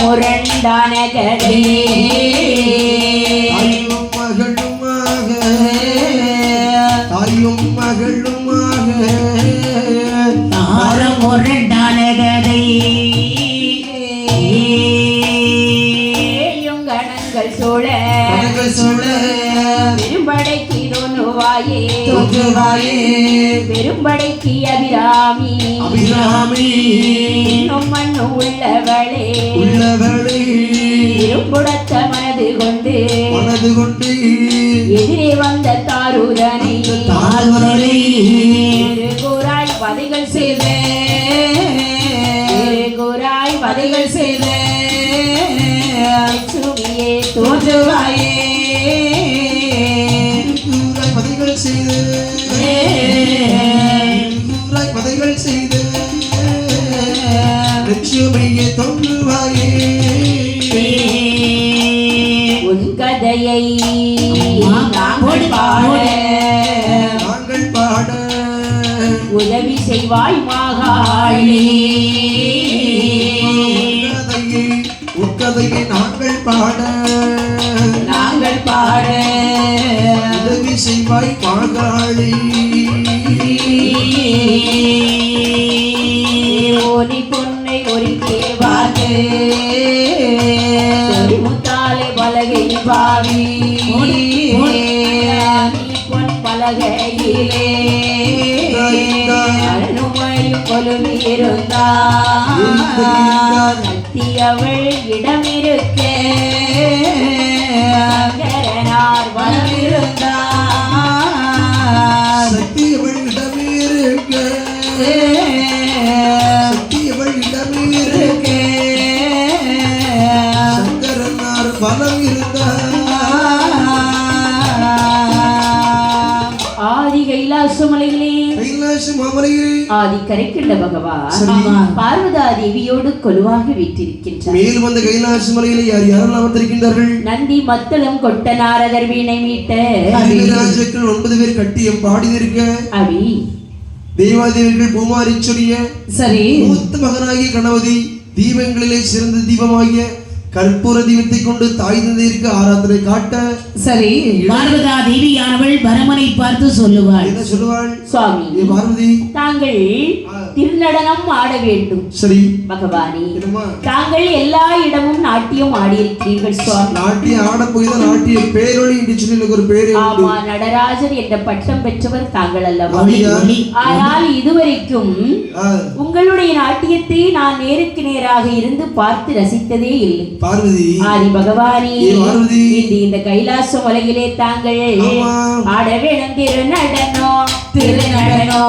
முரண்டான கதை தாயும் மகளுமாக தாயும் மகளுமாக சூழ சொல்ல பெரும்படைக்கு தோன்றுவாயே தோன்றுவாயே பெரும்படைக்கு அபிராமி. அபிராமி. மண்ணு உள்ளவளே. உள்ளவளே. இரும்புடத்த மனது கொண்டு. மனது கொண்டு. எதிரே வந்த தாருதனை தாழ்வரை கூறாய் பதிகள் செய்த. கூறாய் பதிகள் செய்த. தோன்றுவாயே பதிகள் செய்து. பதிகள் செய்து. லட்சுமியை தோன்றுவாயே உன் கதையை நாங்கள் பாட நாங்கள் பாட. உதவி செய்வாய் மாகாளி. உக்கதையை உக்கதையை நாங்கள் பாட. நாங்கள் பாட. உதவி செய்வாய் ஓனி பொன்னை ஒருக்கே வாக்கு பலகையிலே அருமையும் கொலுவிருந்தார் நத்தியவள் இடமிருக்க. சங்கரனார் வளமிருந்தார். சக்தி சங்கரனார் பலம் இருந்தார் ஆதி கைலாச மாமலையில். ஆதி கரைக்கின்ற பகவான். பார்வதா தேவியோடு கொலுவாக வீற்றிருக்கின்றார் மேலும் அந்த கைலாச மலையிலே யார் யாரெல்லாம் வந்திருக்கின்றார்கள் நந்தி மத்தளம் கொட்ட நாரதர் வீணை மீட்ட. ராஜாக்கள் ஒன்பது பேர் கட்டியம் பாடியிருக்க அவி தேவாதேவிகள் பூமாரி சொல்லிய. சரி. மூத்த மகனாகிய கணபதி தீபங்களிலே சிறந்த தீபமாகிய கற்பூர தீபத்தை கொண்டு தாய் தந்தையருக்கு ஆராதனை காட்ட சரி பார்வதா தேவியானவள் பரமனை பார்த்து சொல்லுவாள். என்ன சொல்லுவாள்? சுவாமி பார்வதி. தாங்கள் திருநடனம் ஆட வேண்டும். சரி. பகவானே தாங்கள் எல்லா இடமும் நாட்டியம் ஆடியிருக்கிறீர்கள் சுவாமி. நாட்டிய ஆட போய் தான் நாட்டிய பேரொழி என்று சொல்லி ஒரு பேரே ஆமா நடராஜர் என்ற பட்டம் பெற்றவர் தாங்கள் அல்லவா? ஆனால் இதுவரைக்கும் உங்களுடைய நாட்டியத்தை நான் நேருக்கு நேராக இருந்து பார்த்து ரசித்ததே இல்லை பார்வதி ஆதி பகவானே பார்வதி. இந்த கைலாச உலகிலே தாங்கள். ஆட வேணும் திருநடனோ திருநடனோ